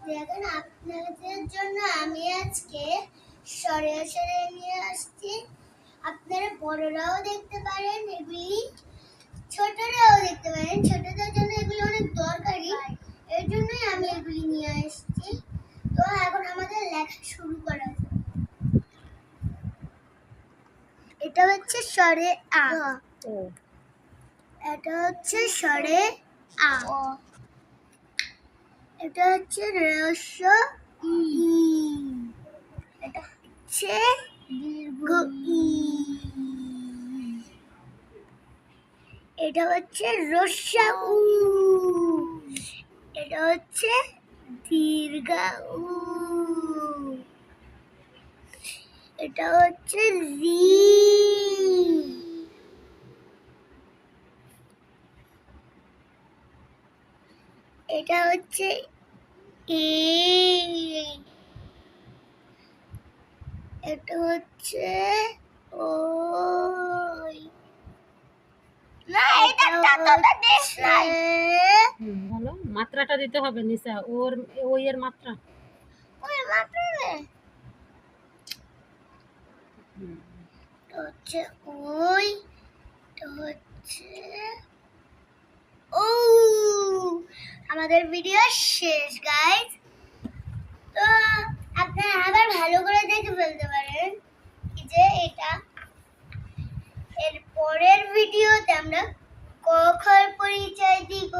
আপনাদের জন্য আমি আজকে সরে সরে নিয়ে আসছি। আপনারা বড়রাও দেখতে পারেন এগুলি ছোটরাও দেখতে পারেন। ছোটদের জন্য এগুলি অনেক দরকারি। এর জন্যই আমি এগুলি নিয়ে আসছি। তো এখন আমাদের লেখা শুরু করা যাক। এটা হচ্ছে স্বরে আ। এটা হচ্ছে স্বরে আ। এটা হচ্ছে রস্য ই। এটা হচ্ছে দীর্ঘ এটা হচ্ছে রস্যা উ। এটা হচ্ছে দীর্ঘ উ। এটা হচ্ছে রি এটা হচ্ছে এ। এটা হচ্ছে ওই না এটা তো দেশ নাই। হুম, বলো। মাত্রাটা দিতে হবে নিশা ওর ওই এর মাত্রা। ওই মাত্র রে। হচ্ছে ওই এটা হচ্ছে ও আমাদের ভিডিও শেষ গাইজ তো আপনারা আবার ভালো করে দেখে ফেলতে পারেন যে এটা এর পরের ভিডিওতে আমরা কখন পরিচয় দিব?